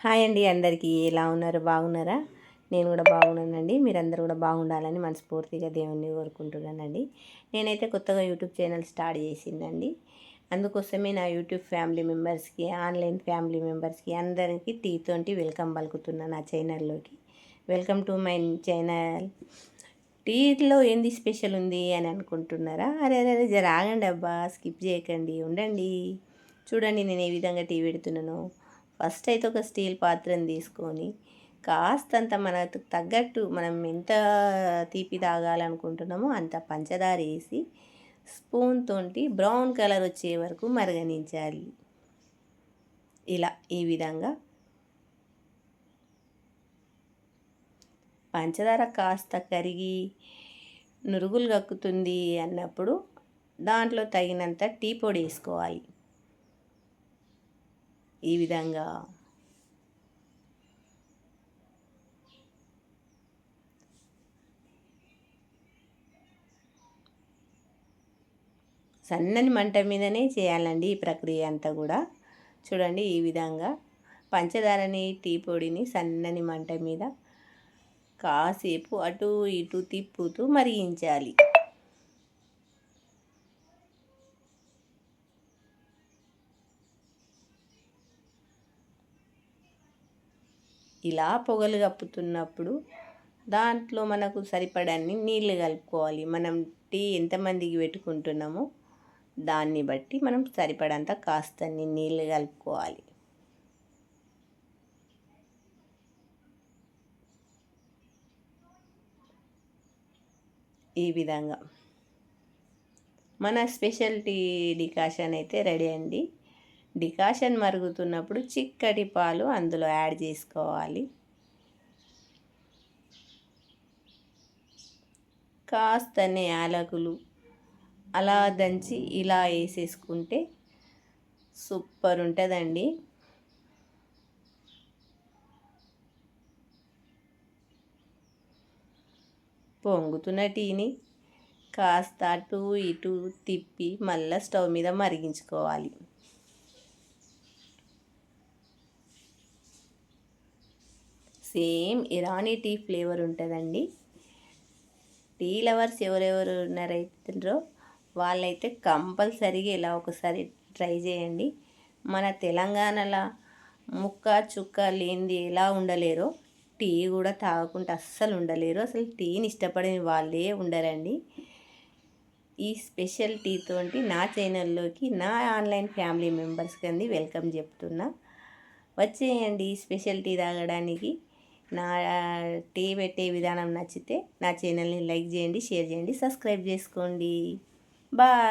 Hi అండి అందరికీ. ఎలా ఉన్నారు? బాగున్నారా? నేను కూడా బాగున్నానండి. మీరందరూ కూడా బాగుండాలని మనస్ఫూర్తిగా దేవుణ్ణి కోరుకుంటున్నానండి. నేనైతే కొత్తగా యూట్యూబ్ ఛానల్ స్టార్ట్ చేసిందండి. అందుకోసమే నా యూట్యూబ్ ఫ్యామిలీ మెంబర్స్కి ఆన్లైన్ ఫ్యామిలీ మెంబర్స్కి అందరికీ టీ తోటి వెల్కమ్ పలుకుతున్నా నా ఛానల్లోకి. Welcome to my channel. టీలో ఏంది స్పెషల్ ఉంది అని అనుకుంటున్నారా? అరే అరే జర ఆగండి అబ్బా. స్కిప్ చేయకండి. ఉండండి. చూడండి నేను ఏ విధంగా టీ పెడుతున్నాను. ఫస్ట్ అయితే ఒక స్టీల్ పాత్రను తీసుకొని కాస్తంత మనకు తగ్గట్టు మనం ఎంత తీపి తాగాలనుకుంటున్నామో అంత పంచదార వేసి స్పూన్ తోటి బ్రౌన్ కలర్ వచ్చే వరకు మరగనించాలి. ఇలా ఈ విధంగా పంచదార కాస్త కరిగి నురుగులు కక్కుతుంది అన్నప్పుడు దాంట్లో తగినంత టీ పొడి వేసుకోవాలి. ఈ విధంగా. సన్నని మంట మీదనే చేయాలండి ఈ ప్రక్రియ అంతా కూడా. చూడండి ఈ విధంగా పంచదారని టీ పొడిని సన్నని మంట మీద కాసేపు అటు ఇటు తిప్పుతూ మరిగించాలి. ఇలా పొగలు కప్పుతున్నప్పుడు దాంట్లో మనకు సరిపడన్ని నీళ్ళు కలుపుకోవాలి. మనం టీ ఎంతమందికి పెట్టుకుంటున్నామో దాన్ని బట్టి మనం సరిపడంత కాస్తన్ని నీళ్ళు కలుపుకోవాలి. ఈ విధంగా మన స్పెషల్టీ డికాషన్ అయితే రెడీ అండి. డికాషన్ మరుగుతున్నప్పుడు చిక్కటి పాలు అందులో యాడ్ చేసుకోవాలి. కాస్తనే యాలకులు అలా దంచి ఇలా వేసేసుకుంటే సూపర్ ఉంటుందండి. పొంగుతున్న టీని కాస్త అటు ఇటు తిప్పి మళ్ళీ స్టవ్ మీద మరిగించుకోవాలి. సేమ్ ఇరానీ టీ ఫ్లేవర్ ఉంటుందండి. టీ లవర్స్ ఎవరెవరు ఉన్నారైతుండ్రో వాళ్ళైతే కంపల్సరీగా ఇలా ఒకసారి ట్రై చేయండి. మన తెలంగాణలో ముక్క చుక్క లేనిది ఎలా ఉండలేరో టీ కూడా తాగకుండా అస్సలు ఉండలేరు. అసలు టీని ఇష్టపడిన వాళ్ళే ఉండరండి. ఈ స్పెషల్ టీతోటి నా ఛానల్లోకి నా ఆన్లైన్ ఫ్యామిలీ మెంబర్స్ కంది వెల్కమ్ చెప్తున్నా. వచ్చేయండి స్పెషల్ టీ తాగడానికి. నా టీ పెట్టే విధానం నచ్చితే నా ఛానల్ని లైక్ చేయండి షేర్ చేయండి సబ్స్క్రైబ్ చేసుకోండి. బాయ్